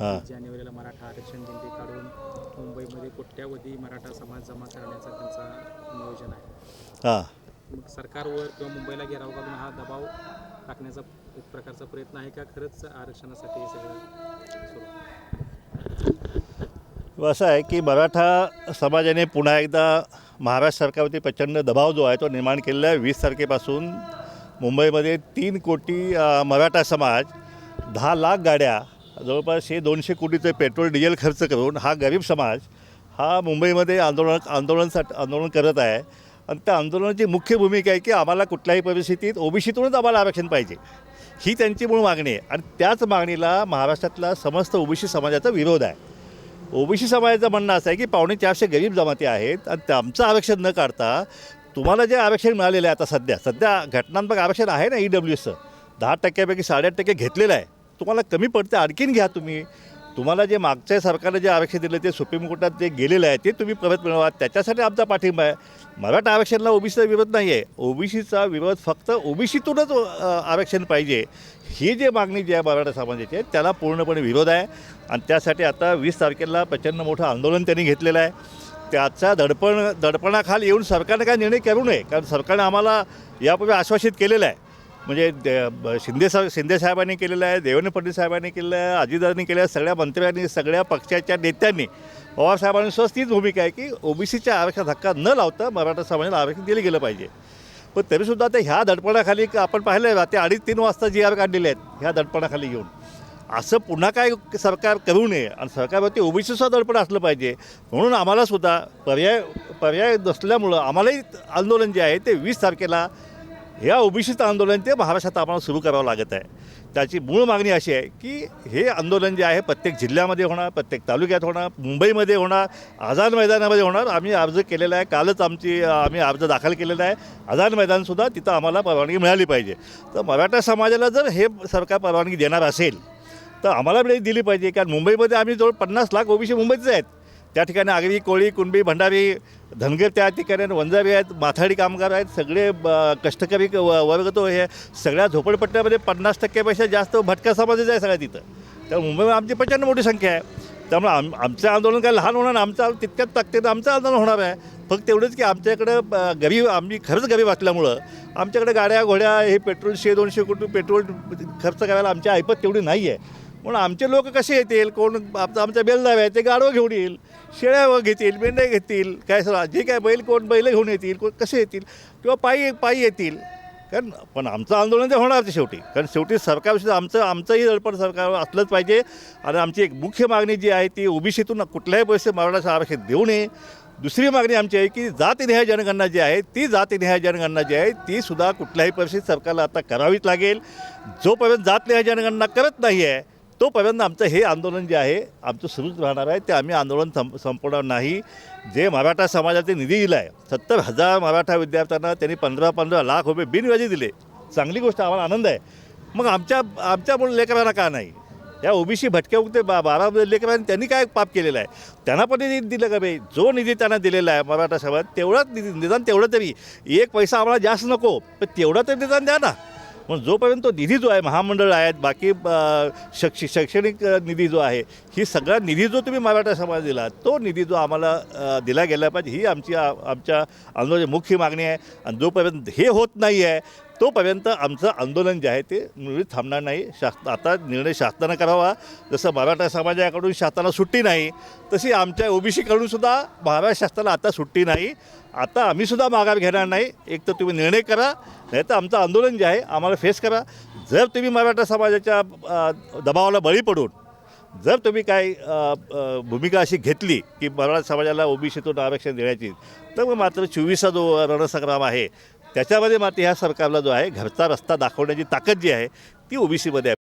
हां. जानेवारीला मराठा आरक्षण दिंडी काढून मुंबईमध्ये कोट्यावधी मराठा समाज जमा करण्याचा त्यांचा नियोजन आहे हां मग सरकारवर किंवा मुंबईला घेराव घालून हा दबाव टाकण्याचा एक प्रकारचा प्रयत्न आहे का खरंच आरक्षणासाठी हे सगळं आहे? असं आहे की मराठा समाजाने पुन्हा एकदा महाराष्ट्र सरकारवरती प्रचंड दबाव जो आहे तो निर्माण केलेला आहे वीस तारखेपासून मुंबईमध्ये तीन कोटी मराठा समाज दहा लाख गाड्या जवळपास हे दोनशे कोटीचं पेट्रोल डिझेल खर्च करून हा गरीब समाज हा मुंबईमध्ये आंदोलन आंदोलनसाठी आंदोलन करत आहे. आणि त्या आंदोलनाची मुख्य भूमिका आहे की आम्हाला कुठल्याही परिस्थितीत ओबीसीतूनच आम्हाला आरक्षण पाहिजे. ही त्यांची मूळ मागणी आहे. आणि त्याच मागणीला महाराष्ट्रातला समस्त ओबीसी समाजाचा विरोध आहे. ओबीसी समाजाचं म्हणणं असं आहे की पावणे चारशे गरीब जमाती आहेत आणि त्यांचं आरक्षण न काढता तुम्हाला जे आरक्षण मिळालेलं आहे आता सध्या सध्या घटनात्मक आरक्षण आहे ना ई डब्ल्यू एसचं दहा टक्क्यापैकी साडेआठ टक्के घेतलेलं आहे. तुम्हाला कमी पडते आणखीन घ्या तुम्ही. तुम्हाला जे मागच्या सरकारने जे आरक्षण दिलं ते सुप्रीम कोर्टात जे गेलेलं आहे ते तुम्ही परत मिळवा. त्याच्यासाठी आमचा पाठिंबा आहे. मराठा आरक्षणाला ओबीसीचा विरोध नाही आहे ओबीसीचा विरोध फक्त ओबीसीतूनच आरक्षण पाहिजे. ही जे मागणी जी आहे मराठा समाजाची आहे त्याला पूर्णपणे विरोध आहे. आणि त्यासाठी आता वीस तारखेला प्रचंड मोठं आंदोलन त्यांनी घेतलेलं आहे. त्याचा दडपण दडपणाखाली येऊन सरकारने काय निर्णय करू नये? कारण सरकारने आम्हाला यापूर्वी आश्वासित केलेलं आहे. म्हणजे दे- ब- शिंदे साहेब शिंदे साहेबांनी केलेलं आहे देवेंद्र फडणवीस साहेबांनी केलेलं आहे अजितदादांनी केलं आहे सगळ्या मंत्र्यांनी सगळ्या पक्षाच्या नेत्यांनी पवारसाहेबांनी स्वस्त तीच भूमिका आहे की ओबीसीच्या आरक्षणात धक्का न लावता मराठा समाजाला आरक्षण दिलं गेलं पाहिजे. पण तरीसुद्धा ते ह्या दडपणाखाली आपण पाहिलं आहे रात्री अडीच तीन वाजता जी आर काढलेले आहेत ह्या दडपणाखाली येऊन. असं पुन्हा काय सरकार करू नये आणि सरकारवरती ओबीसीचं दडपण असलं पाहिजे म्हणून आम्हालासुद्धा पर्याय पर्याय नसल्यामुळं आम्हालाही आंदोलन जे आहे ते वीस तारखेला ह्या ओबीसीचं आंदोलन ते महाराष्ट्रात आम्हाला सुरू करावं लागत आहे. त्याची मूळ मागणी अशी आहे की हे आंदोलन जे आहे प्रत्येक जिल्ह्यामध्ये होणार प्रत्येक तालुक्यात होणार मुंबईमध्ये होणार आझाद मैदानामध्ये होणार. आम्ही अर्ज केलेला आहे. कालच आमची आम्ही अर्ज दाखल केलेला आहे. आझाद मैदानसुद्धा तिथं आम्हाला परवानगी मिळाली पाहिजे. तर मराठा समाजाला जर हे सरकार परवानगी देणार असेल तर आम्हाला दिली पाहिजे. कारण मुंबईमध्ये आम्ही जवळ पन्नास लाख ओबीसी मुंबईचे आहेत. त्या ठिकाणी आगरी कोळी कुणबी भंडारी धनगर त्या ठिकाणी वंजारी आहेत माथाडी कामगार आहेत सगळे ब- कष्टकरी क- व- वर्ग तो हे सगळ्या झोपडपट्ट्यामध्ये पन्नास टक्क्यापेक्षा जास्त भटक्या समाजच आहे सगळ्या तिथं. त्यामुळे मुंबईमध्ये आमची प्रचंड मोठी संख्या आहे. त्यामुळे आम आमचं आंदोलन काय लहान होणार नाही. आमचं तितक्याच ताकदीत आमचं आंदोलन होणार आहे. फक्त एवढंच की आमच्याकडं ब- गरीब आम्ही खरंच गरीब असल्यामुळं आमच्याकडे गाड्या घोड्या हे पेट्रोल शे दोनशे कोटी पेट्रोल खर्च करायला आमच्या ऐपत तेवढी नाही आहे म्हणून आमचे लोक कसे येतील? कोण आमचा आमच्या बेलदाव आहे ते गाडवं घेऊन येईल? शेळ्या घेतील मेंढ्या घेतील काय सर जे काय बैल कोण बैल घेऊन येतील कोण कसे येतील? किंवा पायी पायी येतील. कारण पण आमचं आंदोलन ते होणार ते शेवटी. कारण शेवटी सरकारविषयी आमचं आमचंही दडपण सरकार असलंच पाहिजे. आणि आमची एक मुख्य मागणी जी आहे ती ओबीसीतून कुठल्याही परिस्थितीत मराठा आरक्षण देऊ नये. दुसरी मागणी आमची आहे की जातीनिहाय जनगणना जी आहे ती जातीनिहाय जनगणना जी आहे ती सुद्धा कुठल्याही परिस्थितीत सरकारला आता करावीच लागेल. जोपर्यंत जातनिहाय जनगणना करत नाही आहे तोपर्यंत आमचं हे आंदोलन जे आहे आमचं सुरूच राहणार आहे. ते आम्ही आंदोलन संप संपवणार नाही. जे मराठा समाजाचे निधी दिला आहे सत्तर हजार मराठा विद्यार्थ्यांना त्यांनी पंधरा पंधरा लाख रुपये बिनव्याजी दिले. चांगली गोष्ट आम्हाला आनंद आहे. मग आमच्या आमच्यामुळे लेकरांना का नाही? या ओबीसी भटक्या उगते बा बारा लेकरांनी त्यांनी काय पाप केलेलं आहे? त्यांना पण निधी दिलं का बाई? जो निधी त्यांना दिलेला आहे मराठा समाज तेवढाच निधी निदान तेवढं तरी. एक पैसा आम्हाला जास्त नको पण तेवढं तरी निदान द्या ना. पण जोपर्यंत तो निधी जो आहे महामंडळ आहेत बाकी अ, शैक्ष शैक्षणिक निधी जो आहे ही सगळा निधी जो तुम्ही मराठा समाज दिला तो निधी जो आम्हाला दिला गेला पाहिजे ही आमची आमच्या आंदोलनाची मुख्य मागणी आहे. आणि जोपर्यंत हे होत नाही आहे तोपर्यंत आमचं आंदोलन जे आहे ते मुळीच थांबणार नाही. शास आता निर्णय शासनानं करावा. जसं मराठा समाजाकडून शासनाला सुट्टी नाही तशी आमच्या ओबीसीकडूनसुद्धा महाराष्ट्र शासनाला आता सुट्टी नाही. आता आम्हीसुद्धा माघार घेणार नाही. एक तर तुम्ही निर्णय करा नाही तर आमचं आंदोलन जे आहे आम्हाला फेस करा. जर तुम्ही मराठा समाजाच्या दबावाला बळी पडून जर तुम्ही काय भूमिका अशी घेतली की मराठा समाजाला ओबीसीतून आरक्षण देण्याची तर मग मात्र चोवीसचा जो रणसंग्राम आहे त्याच्यामध्ये मात्र ह्या सरकारला जो आहे घरचा रस्ता दाखवण्याची ताकद जी आहे ती ओबीसीमध्ये आहे.